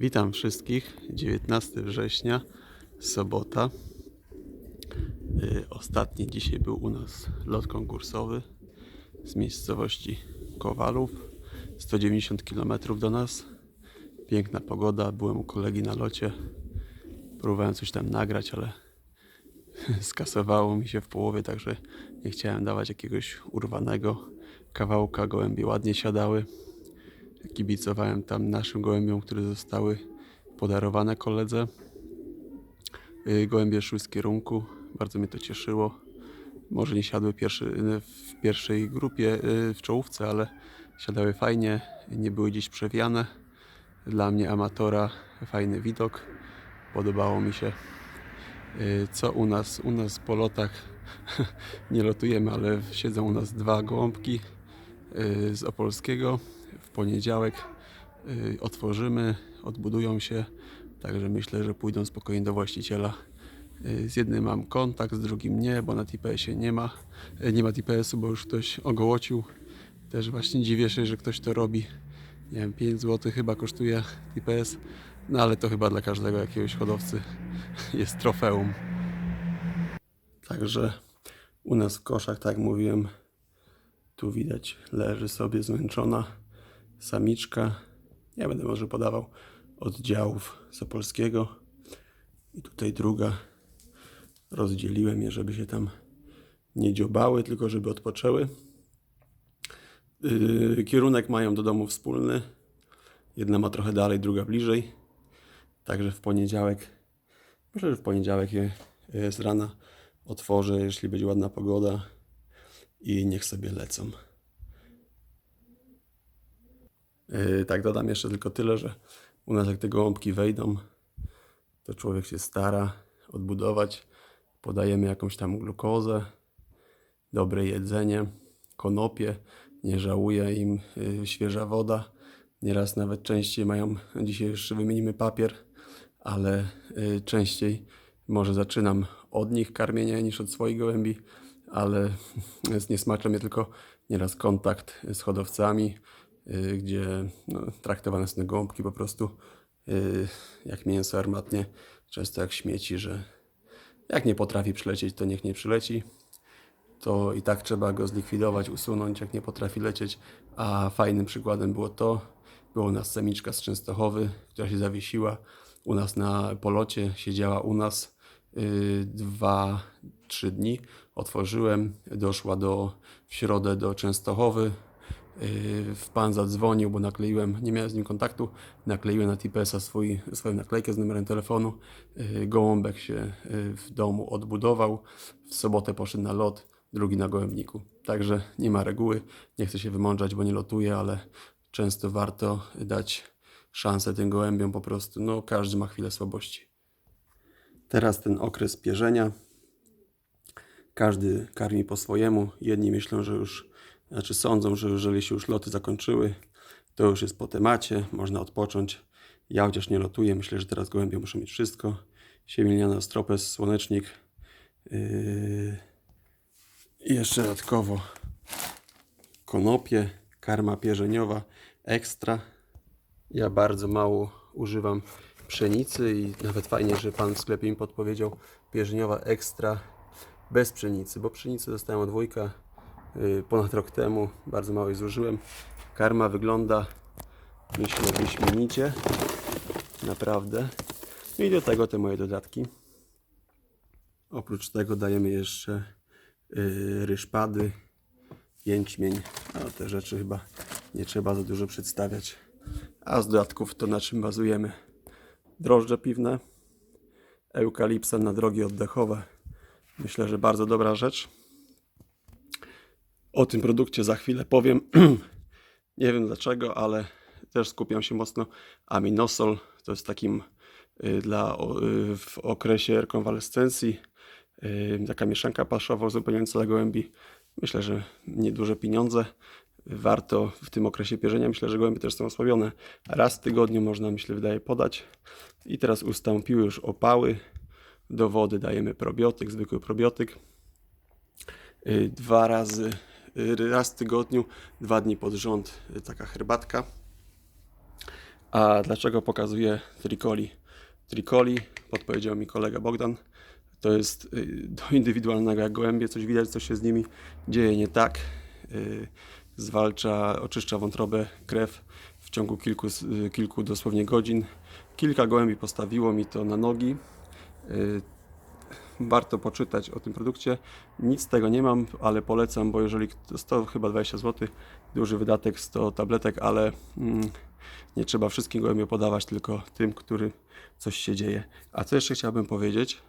Witam wszystkich. 19 września, sobota. Y, Ostatni dzisiaj był u nas lot konkursowy z miejscowości Kowalów. 190 km do nas. Piękna pogoda. Byłem u kolegi na locie. Próbowałem coś tam nagrać, ale skasowało mi się w połowie, także nie chciałem dawać jakiegoś urwanego kawałka. Gołębie ładnie siadały. Kibicowałem tam naszym gołębiom, które zostały podarowane koledze. Y, Gołębie szły z kierunku, bardzo mnie to cieszyło. Może nie siadły pierwszy, w pierwszej grupie y, w czołówce, ale siadały fajnie, nie były gdzieś przewiane. Dla mnie amatora fajny widok, podobało mi się. Y, Co u nas? U nas po lotach nie lotujemy, ale siedzą u nas dwa gołąbki y, z Opolskiego. Poniedziałek y, otworzymy, odbudują się, także myślę, że pójdą spokojnie do właściciela. Y, Z jednym mam kontakt, z drugim nie, bo na TPS-ie nie ma. Y, Nie ma TPS-u, bo już ktoś ogołocił. Też właśnie dziwię się, że ktoś to robi. Nie wiem, 5 zł chyba kosztuje TPS, no ale to chyba dla każdego jakiegoś hodowcy jest trofeum. Także u nas w koszach, tak jak mówiłem, tu widać, leży sobie zmęczona samiczka. Ja będę może podawał oddziałów z opolskiego. I tutaj druga. Rozdzieliłem je, żeby się tam nie dziobały, tylko żeby odpoczęły. Yy, kierunek mają do domu wspólny. Jedna ma trochę dalej, druga bliżej. Także w poniedziałek, myślę, że w poniedziałek je z rana otworzę, jeśli będzie ładna pogoda i niech sobie lecą. Yy, tak, dodam jeszcze tylko tyle, że u nas jak te gołąbki wejdą, to człowiek się stara odbudować. Podajemy jakąś tam glukozę, dobre jedzenie, konopie. Nie żałuje im yy, świeża woda. Nieraz nawet częściej mają, dzisiaj jeszcze wymienimy papier, ale yy, częściej może zaczynam od nich karmienia niż od swoich gołębi, ale z niesmaczem mnie tylko nieraz kontakt z hodowcami, gdzie no, traktowane są te gołąbki po prostu y, jak mięso armatnie, często jak śmieci, że jak nie potrafi przylecieć, to niech nie przyleci. To i tak trzeba go zlikwidować, usunąć, jak nie potrafi lecieć. A fajnym przykładem było to, była u nas samiczka z Częstochowy, która się zawiesiła u nas na polocie, siedziała u nas y, dwa, trzy dni. Otworzyłem, doszła do, w środę do Częstochowy. Yy, pan zadzwonił, bo nakleiłem, nie miałem z nim kontaktu, nakleiłem na TPS-a swój, swoją naklejkę z numerem telefonu. Yy, Gołąbek się yy, w domu odbudował. W sobotę poszedł na lot, drugi na gołębniku. Także nie ma reguły, nie chcę się wymądrzać, bo nie lotuję, ale często warto dać szansę tym gołębiom po prostu. No, każdy ma chwilę słabości. Teraz ten okres pierzenia. Każdy karmi po swojemu. Jedni myślą, że już, znaczy sądzą, że jeżeli się już loty zakończyły, to już jest po temacie, można odpocząć. Ja chociaż nie lotuję, myślę, że teraz gołębie muszą mieć wszystko. Siemielniana stropes, słonecznik. Yy... I jeszcze dodatkowo konopie, karma pierzeniowa ekstra. Ja bardzo mało używam pszenicy i nawet fajnie, że pan w sklepie mi podpowiedział pierzeniowa ekstra bez pszenicy, bo pszenicy dostałem od wujka ponad rok temu, bardzo mało jej zużyłem. Karma wygląda myślę wyśmienicie, naprawdę. No i do tego te moje dodatki. Oprócz tego dajemy jeszcze yy, ryszpady, jęczmień, a te rzeczy chyba nie trzeba za dużo przedstawiać. A z dodatków to na czym bazujemy? Drożdże piwne, eukalipsa na drogi oddechowe. Myślę, że bardzo dobra rzecz. O tym produkcie za chwilę powiem. Nie wiem dlaczego, ale też skupiam się mocno. Aminosol to jest takim y, dla y, w okresie rekonwalescencji y, taka mieszanka paszowa uzupełniająca dla gołębi. Myślę, że nieduże pieniądze. Warto w tym okresie pierzenia. Myślę, że gołębie też są osłabione. Raz w tygodniu można, myślę, wydaje podać. I teraz ustąpiły już opały. Do wody dajemy probiotyk, zwykły probiotyk. Dwa razy, raz w tygodniu, dwa dni pod rząd y, taka herbatka. A dlaczego pokazuję tricoli? Tricoli, podpowiedział mi kolega Bogdan, to jest y, do indywidualnego jak gołębie, coś widać, co się z nimi dzieje nie tak. Y, Zwalcza, oczyszcza wątrobę, krew w ciągu kilku, y, kilku dosłownie godzin. Kilka gołębi postawiło mi to na nogi. Warto poczytać o tym produkcie. Nic z tego nie mam, ale polecam, bo jeżeli kto- 100 chyba 20 zł, duży wydatek 100 tabletek, ale mm, nie trzeba wszystkim gołębiom podawać, tylko tym, który coś się dzieje. A co jeszcze chciałbym powiedzieć?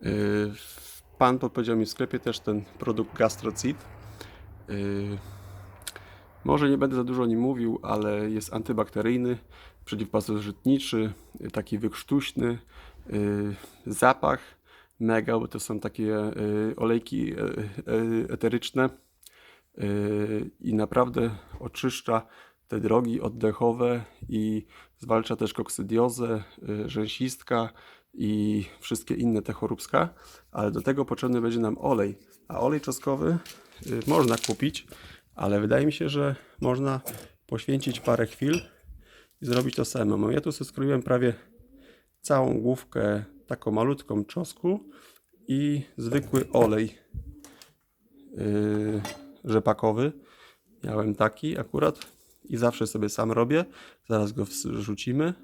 Yy, Pan podpowiedział mi w sklepie też ten produkt GastroCit. Yy, Może nie będę za dużo o nim mówił, ale jest antybakteryjny, przeciwpasożytniczy, taki wykrztuśny, yy, zapach mega, bo to są takie yy, olejki yy, eteryczne i naprawdę oczyszcza te drogi oddechowe i zwalcza też koksydiozę, rzęsistka i wszystkie inne te choróbska, ale do tego potrzebny będzie nam olej. A olej czosnkowy yy, można kupić, ale wydaje mi się, że można poświęcić parę chwil i zrobić to samemu. Ja tu sobie skroiłem prawie całą główkę taką malutką czosnku i zwykły olej yy, rzepakowy. Miałem taki akurat i zawsze sobie sam robię. Zaraz go wrzucimy,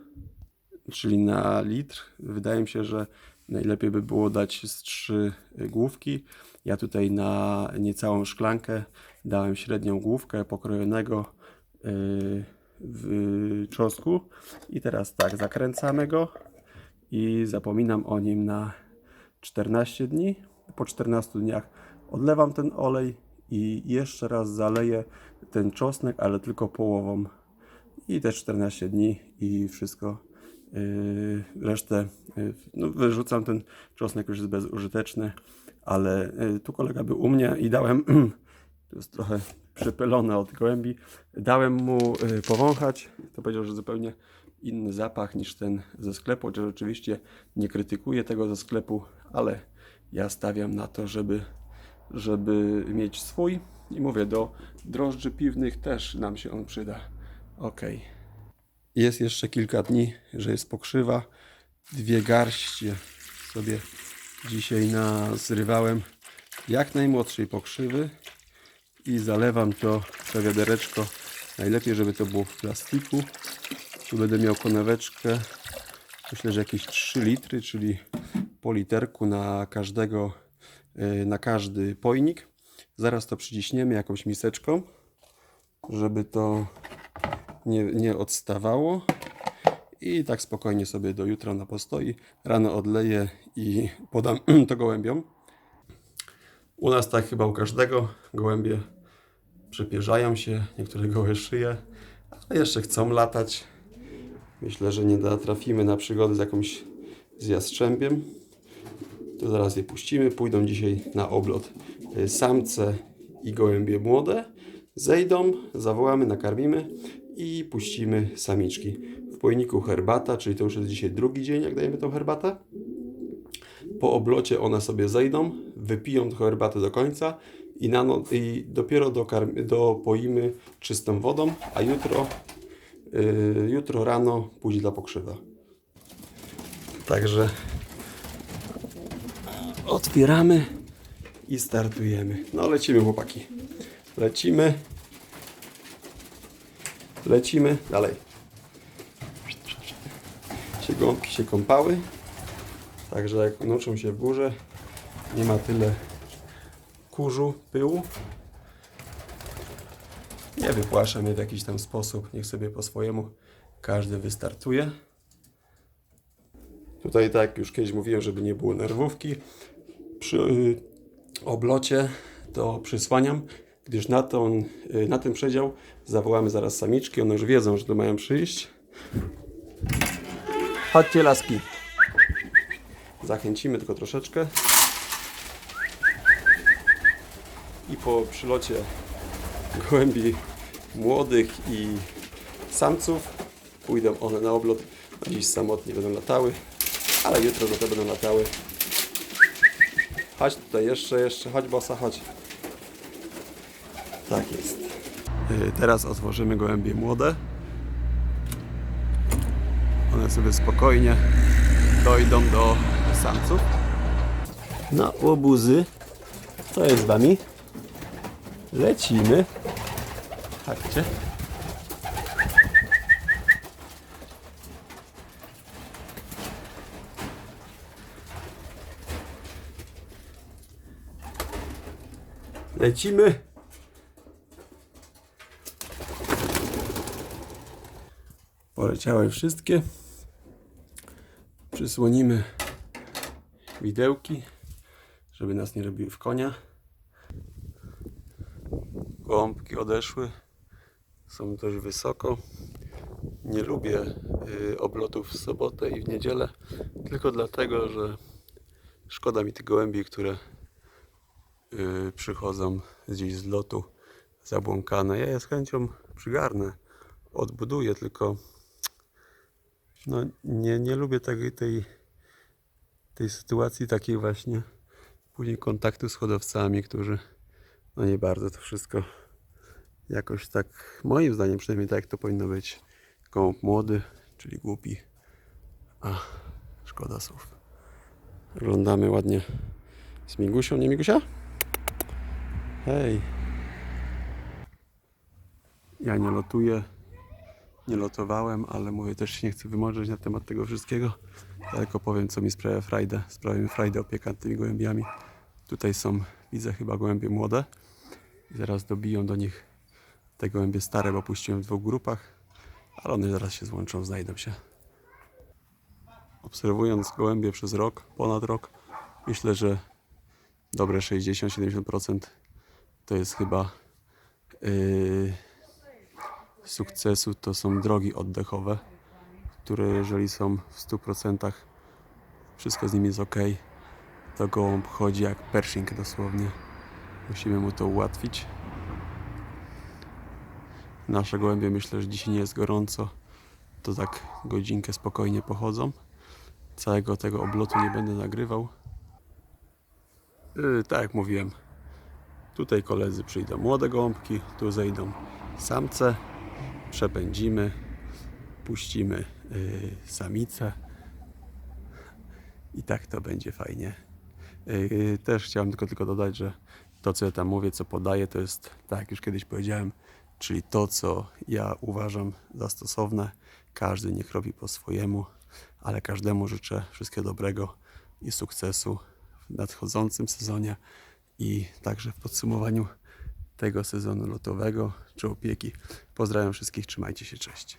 czyli na litr. Wydaje mi się, że najlepiej by było dać z trzy główki. Ja tutaj na niecałą szklankę dałem średnią główkę pokrojonego yy, w czosnku. I teraz tak, zakręcamy go i zapominam o nim na 14 dni. Po 14 dniach odlewam ten olej i jeszcze raz zaleję ten czosnek, ale tylko połową. I te 14 dni i wszystko. Yy, resztę yy, no, wyrzucam ten czosnek, już jest bezużyteczny, ale yy, tu kolega był u mnie i dałem, tu jest trochę przypylone od gołębi, dałem mu yy, powąchać. To powiedział, że zupełnie inny zapach niż ten ze sklepu, chociaż oczywiście nie krytykuję tego ze sklepu, ale ja stawiam na to, żeby, żeby mieć swój i mówię, do drożdży piwnych też nam się on przyda. Ok. Jest jeszcze kilka dni, że jest pokrzywa. Dwie garście sobie dzisiaj nazrywałem jak najmłodszej pokrzywy i zalewam to to wiadereczko. Najlepiej, żeby to było w plastiku. Tu będę miał koneweczkę. Myślę, że jakieś 3 litry, czyli po literku na każdego, yy, na każdy pojnik. Zaraz to przyciśniemy jakąś miseczką, żeby to nie, nie odstawało. I tak spokojnie sobie do jutra na postoi. Rano odleję i podam to gołębiom. U nas tak chyba u każdego gołębie przepierzają się, niektóre gołe szyje, ale jeszcze chcą latać. Myślę, że nie trafimy na przygody z jakąś z jastrzębiem. To zaraz je puścimy. Pójdą dzisiaj na oblot y, samce i gołębie młode. Zejdą, zawołamy, nakarmimy i puścimy samiczki. W pojniku herbata, czyli to już jest dzisiaj drugi dzień, jak dajemy tą herbatę. Po oblocie one sobie zejdą, wypiją tą herbatę do końca i, na no, i dopiero dokarm- dopoimy czystą wodą, a jutro, yy, jutro rano pójdzie dla pokrzywa. Także otwieramy i startujemy. No lecimy chłopaki. Lecimy. Lecimy dalej. Się gąbki się kąpały. Także jak noczą się w górze, nie ma tyle kurzu, pyłu. Nie wypłaszczam je w jakiś tam sposób. Niech sobie po swojemu każdy wystartuje. Tutaj tak już kiedyś mówiłem, żeby nie było nerwówki. Przy y, oblocie to przysłaniam, gdyż na, tą, y, na ten przedział zawołamy zaraz samiczki. One już wiedzą, że tu mają przyjść. Chodźcie laski. Zachęcimy tylko troszeczkę. I po przylocie gołębi młodych i samców pójdą one na oblot. No Dziś samotnie będą latały, ale jutro za to będą latały. Chodź tutaj jeszcze, jeszcze, chodź bossa, chodź. Tak jest. Y, Teraz otworzymy gołębie młode. One sobie spokojnie dojdą do samców. Na łobuzy. Co jest z wami? Lecimy. Chodźcie. Lecimy. Poleciały wszystkie. Przysłonimy widełki, żeby nas nie robiły w konia. Gołąbki odeszły. Są dość wysoko. Nie lubię y, oblotów w sobotę i w niedzielę, tylko dlatego, że szkoda mi tych gołębi, które y, przychodzą gdzieś z lotu zabłąkane. Ja je z chęcią przygarnę, odbuduję, tylko no, nie, nie lubię tej, tej, tej sytuacji takiej właśnie później kontaktu z hodowcami, którzy no nie bardzo to wszystko jakoś tak, moim zdaniem przynajmniej tak to powinno być. Gołąb młody, czyli głupi, a szkoda słów. Oglądamy ładnie z Migusią, nie Migusia? Hej. Ja nie lotuję, nie lotowałem, ale mówię, też się nie chcę wymorzeć na temat tego wszystkiego. Tylko powiem, co mi sprawia frajdę. Sprawia mi frajdę opieka nad tymi gołębiami. Tutaj są, widzę chyba gołębie młode. Zaraz dobiją do nich te gołębie stare, bo puściłem w dwóch grupach. Ale one zaraz się złączą, znajdą się. Obserwując gołębie przez rok, ponad rok, myślę, że dobre 60-70% to jest chyba yy, sukcesu to są drogi oddechowe, które jeżeli są w 100% wszystko z nimi jest ok, to gołąb chodzi jak Pershing dosłownie. Musimy mu to ułatwić. Nasze gołębie myślę, że dzisiaj nie jest gorąco, to tak godzinkę spokojnie pochodzą. Całego tego oblotu nie będę nagrywał. Yy, tak jak mówiłem, tutaj koledzy przyjdą młode gołąbki, tu zejdą samce przepędzimy, puścimy y, samicę i tak to będzie fajnie. Y, też chciałem tylko, tylko dodać, że to co ja tam mówię, co podaję, to jest tak jak już kiedyś powiedziałem, czyli to co ja uważam za stosowne. Każdy niech robi po swojemu, ale każdemu życzę wszystkiego dobrego i sukcesu w nadchodzącym sezonie i także w podsumowaniu tego sezonu lotowego czy opieki. Pozdrawiam wszystkich, trzymajcie się, cześć.